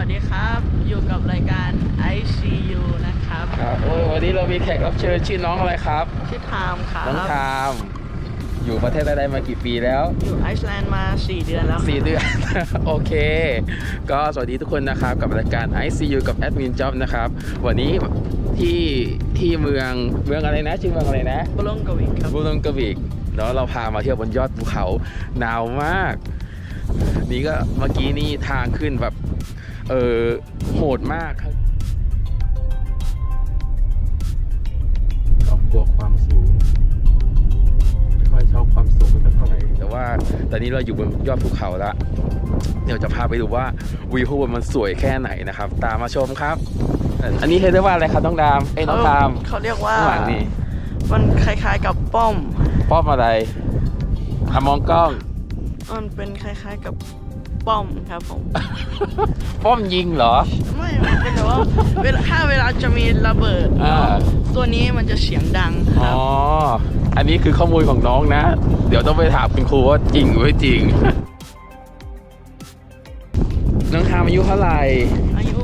วัสดีครับ อยู่กับรายการ ICU นะครับครับโอ้ยวันนี้เรามีแขกรับเชิญชื่อน้องอะไรครับ ชื่อไทม์ครับน้องทาม อยู่ประเทศใดๆมากี่ปีแล้ว อยู่ไอซ์แลนด์มา 4 เดือนแล้วครับ4เดือน โอเค ก็สวัสดีทุกคนนะครับ กับรายการ ICU กับแอดมินจ็อบนะครับ วันนี้ที่ที่เมืองเมืองอะไรนะ ชื่อเมืองอะไรนะบลงกวิกครับบูลงกวิกแล้วเราพามาเที่ยวบนยอดภูเขาหนาวมาก นี่ก็เมื่อกี้นี่ทางขึ้นแบบ เออโหดมากครับก็กลัวความสูงไม่ค่อยชอบความสูงสักเท่าไหร่แต่ว่าตอนนี้เราอยู่บนยอดภูเขาแล้วเดี๋ยวจะพาไปดูว่าวิวข้างบนมันสวยแค่ไหนนะครับ ตามมาชมครับ อันนี้เรียกว่าอะไรครับน้องดามเอ้ยน้องดามเขาเรียกว่าข้างหลังนี่มันคล้ายๆกับป้อม ป้อมอะไรอะมองกล้อง มันเป็นคล้ายๆกับ ป้อมครับผม ป้อมยิงเหรอ ไม่มันเป็นแบบว่าเวลาถ้าเวลาจะมีระเบิด อ่า ตัวนี้มันจะเสียงดังคอ๋รัอบอันนี้คือข้อมูลของน้องนะ เดี๋ยวต้องไปถามคุณครูว่าจริงหรือไม่จริง น้องทามอายุเท่าไหร่ อายุ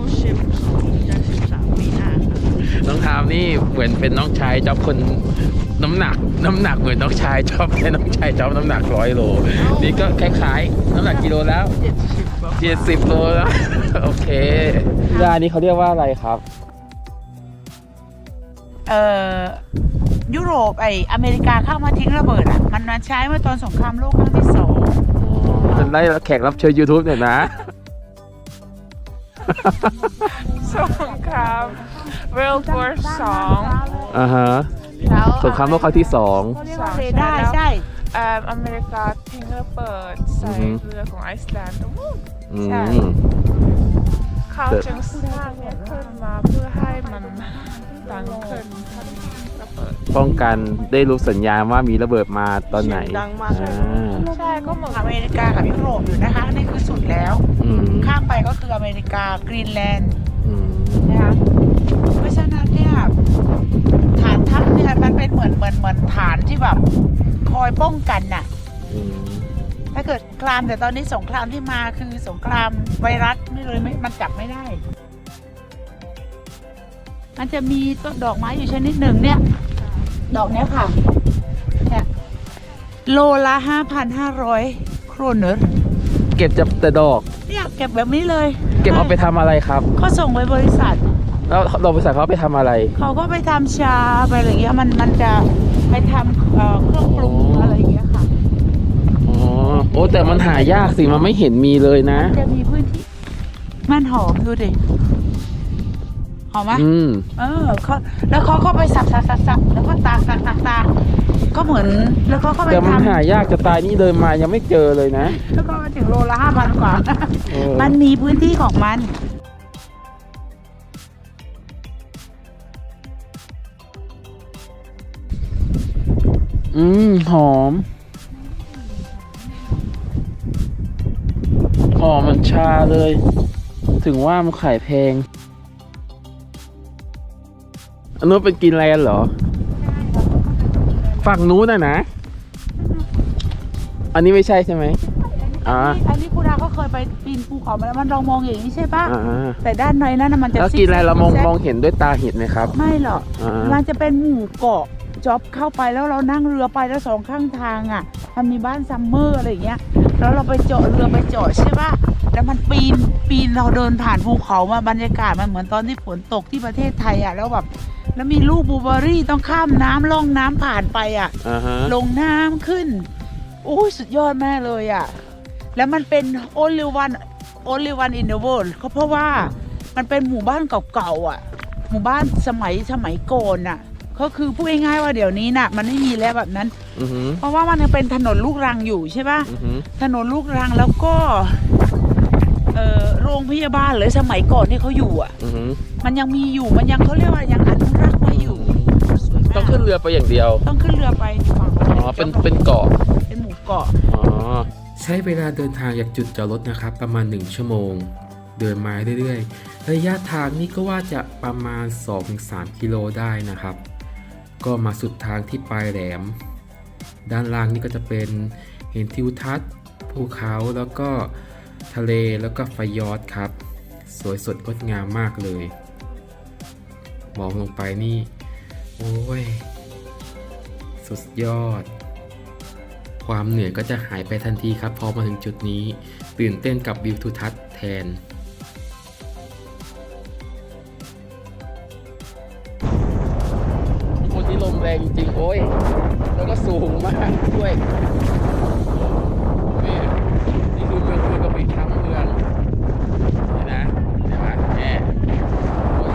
12จะ13 ปีหน้าครับน้องทามนี่เหมือนเป็นน้องชายจ๊อบคน น้ำหนัก น้ำหนักเหมือนน้องชายจ๊อบแต่น้องชายจ๊อบน้ำหนักร้อยโล นี่ก็คล้ายๆ น้ำหนักกิโลแล้ว70กว่าเจ็ดสิบโลแล้วโอเคด้านนี้เขาเรียกว่าอะไรครับ เอ่อยุโรปไออเมริกาเข้ามาทิ้งระเบิดอะ มันมาใช้เมื่อตอนสงครามโลกครั้งที่สองมันได้แขกรับเชิญ YouTube เนี่ยนะสงคราม World War สองอ่าฮะ แล้วสงครามโลกครั้งที่สอง เขาเรียกว่าเรดาร์ใช่ เอ่ออเมริกาทิ้งระเบิดใส่อือฮึเรือของไอซ์แลนด์ทั้งหมดอืใช่ ม เขาแต่จึงสร้างเนี่ยขึ้นมาเพื่อให้มันดังขึ้นระเบิด ป้องกันได้รู้สัญญาณว่ามีระเบิดมาตอนไหนเสียงดังมาก อ่าใช่ก็เหมือนอเมริกากับยุโรปอยู่นะคะนี่คือสุดแล้ว อืมข้ามไปก็คืออเมริกากรีนแลนด์ เนี่ยมันเป็นเหมือนเหมือนเหมือนฐานที่แบบคอยป้องกันน่ะ อืมถ้าเกิดสงครามแต่ตอนนี้สงครามที่มาคือสงครามไวรัสไม่เลยไม่มันจับไม่ได้ มันจะมีต้นดอกไม้อยู่ชนิดหนึ่งเนี่ย ดอกเนี้ยค่ะเนี่ยโลละห้าพันห้าร้อยโครนเนอร์เก็บจะแต่ดอก เนี่ยเก็บแบบนี้เลยเก็บเอาไปทำอะไรครับเขาส่งไปบริษัท แล้วเราบริษัทเขาเอาไปทำอะไร เขาก็ไปทำชาไปอะไรอย่างเงี้ยมันมันจะไปทำเอ่อเครื่องปรุงอะไรอย่างเงี้ยค่ะอ๋อ โอ้แต่มันหายากสิ มันไม่เห็นมีเลยนะ จะมีพื้นที่มันหอมดูดิหอมไหมอืม เออเขาแล้วเขาก็ไปสับสับสับสับแล้วก็ตากตากตากตากก็เหมือนแล้วเขาก็ไปแต่มันทำหายากจะตายนี่เดินมายังไม่เจอเลยนะ แล้วก็มาถึงโลละห้าพันกว่า เออ มันมีพื้นที่ของมัน อืม หอม หอมมันชาเลย ถึงว่ามันขายแพง อันนู้นเป็นกินแลนด์เหรอ ฝั่งนู้นน่ะนะ อันนี้ไม่ใช่ใช่ไหม อ่า อันนี้คุณอาก็เคยไปปีนภูเขามาแล้วมันเรามองอย่างนี้ใช่ปะอ่า แต่ด้านในนั้นน่ะมันจะแล้วซิกินแลนด์เรามองซิกแซกมองเห็นด้วยตาเห็นไหมครับ ไม่หรอก อ่ามันจะเป็นหมู่เกาะ จ็อบเข้าไปแล้วเรานั่งเรือไปแล้วสองข้างทางอะ มันมีบ้านซัมเมอร์อะไรอย่างเงี้ยแล้วเราไปเจาะเรือไปเจาะใช่ปะแล้วมันปีนปีนเราเดินผ่านภูเขามาบรรยากาศมันเหมือนตอนที่ฝนตกที่ประเทศไทยอะแล้วแบบแล้วมีลูกบลูเบอร์รี่ต้องข้ามน้ำล่องน้ำผ่านไปอะอ่าฮะลงน้ำขึ้นโอ้ยสุดยอดแม่เลยอะ แล้วมันเป็น only one only one in the world ก็เพราะว่ามันเป็นหมู่บ้านเก่าๆอะ หมู่บ้านสมัยสมัยก่อนน่ะ ก็คือพูดง่ายๆว่าเดี๋ยวนี้น่ะ มันไม่มีแล้วแบบนั้น อือหือ เพราะว่ามันยังเป็นถนนลูกรังอยู่ใช่ปะอือหือ ถนนลูกรังแล้วก็เอ่อโรงพยาบาลหรือสมัยก่อนที่เขาอยู่อะ อือหือมันยังมีอยู่มันยังเขาเรียกว่ายังอนุรักษ์ไว้อยู่สวยมากต้องขึ้นเรือไปอย่างเดียว ต้องขึ้นเรือไปฝั่งอ๋อ เป็น เป็นเกาะ เป็นหมู่เกาะ อ๋อ ใช้เวลาเดินทางจากจุดจอดรถนะครับ ประมาณ 1 ชั่วโมง เดินมาเรื่อยๆ ระยะทางนี่ก็ว่าจะประมาณ 2-3 กิโลได้นะครับ ก็มาสุดทางที่ปลายแหลม ด้านล่างนี่ก็จะเป็นเห็นทิวทัศน์ภูเขาแล้วก็ทะเลแล้วก็ไฟยอดครับ สวยสดงดงามมากเลย มองลงไปนี่ โอ้ย สุดยอด ความเหนื่อยก็จะหายไปทันทีครับ พอมาถึงจุดนี้ ตื่นเต้นกับวิวทิวทัศน์แทนคน จริงๆโอ้ย แล้วก็สูงมากด้วยนี่นี่คือเมืองเมืองกะปิทั้งเมืองนี่นะเห็นไหมแม่โอ้ย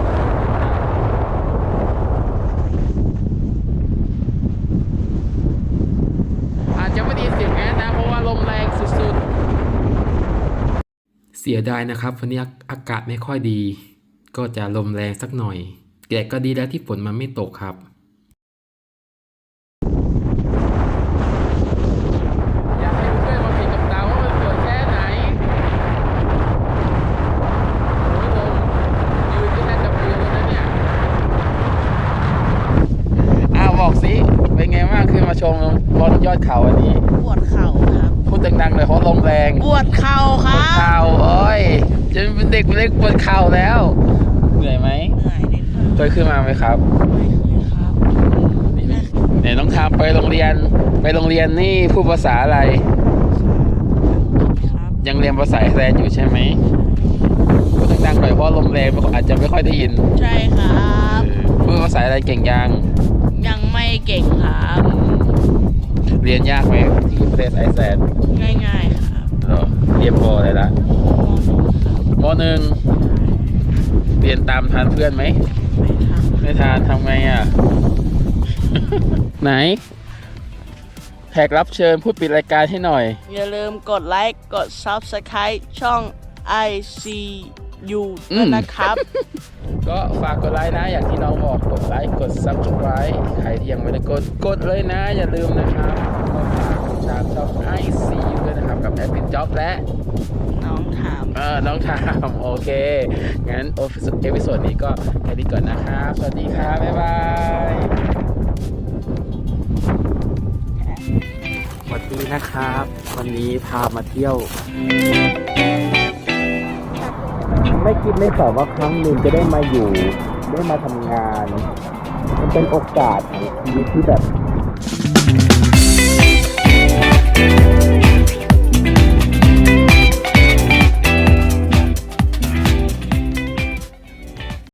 อาจจะไม่ไดีเสียงแอดนะ เพราะว่าลมแรงสุดๆ เสียดายนะครับ วันนี้อากาศไม่ค่อยดี ก็จะลมแรงสักหน่อยแต่ก็ดีแล้วที่ฝนมันไม่ตกครับ อยากให้เพื่อนมาเห็นกับตาว่ามันสวยแค่ไหนโอ้ยลมยืนที่แทนจะปลิวแล้วนะเนี่ยอ้าว บอกสิเป็นไงบ้างขึ้นมาชมบนยอดเขาอันนี้ปวดเข่าครับพูดดังๆเลยเพราะลมแรงปวดเข่าคปวรัดบเข่าโอ้ยจะเป็นเด็กเล็กปวดเข่าแล้ว เหนื่อยไหมเหนื่อยนิดนึงเคยขึ้นมาไหมครับไม่เคยครับเนี่ยน้องทามไปโรงเรียนไปโรงเรียนนี่พูดภาษาอะไร ครับยังเรียนภาษาไอร์แลนด์อยู่ใช่ไหมพูดดังๆหน่อยเพราะลมแรงอาจจะไม่ค่อยได้ยินใช่ครับพูดภาษาอะไรเก่งยังยังไม่ เก่งครับเรียนยากไหมที่ประเทศไอซ์แลนด์ง่ายๆครับเหรอเรียนพออะไรละมหนึ่งเรียนตามทันเพื่อนไหมไม่ทำไม่ทันทำไงอะ ไหน แขกรับเชิญพูดปิดรายการให้หน่อย อย่าลืมกดไลค์ กด Subscribe ช่อง ICU อืด้วยมนะครับ ก็ฝากกดไลค์นะ อย่างที่น้องบอกกดไลค์กด subscribe ใครที่ยังไม่ได้กดกดเลยนะ อย่าลืมนะครับก็ฝากติดตามช่อง ICU ด้วยนะครับกับแอดมินจ็อบและน้องถามเออน้องทามโอเค งั้นโอเอพิโซดนี้ก็แค่นี้ก่อนนะครับ สวัสดีครับ บ๊ายบายสวัสดีนะครับ วันนี้พามาเที่ยว ไม่คิดไม่ฝันว่าครั้งหนึ่งจะได้มาอยู่ ได้มาทำงาน มันเป็นโอกาสของชีวิตที่แบบ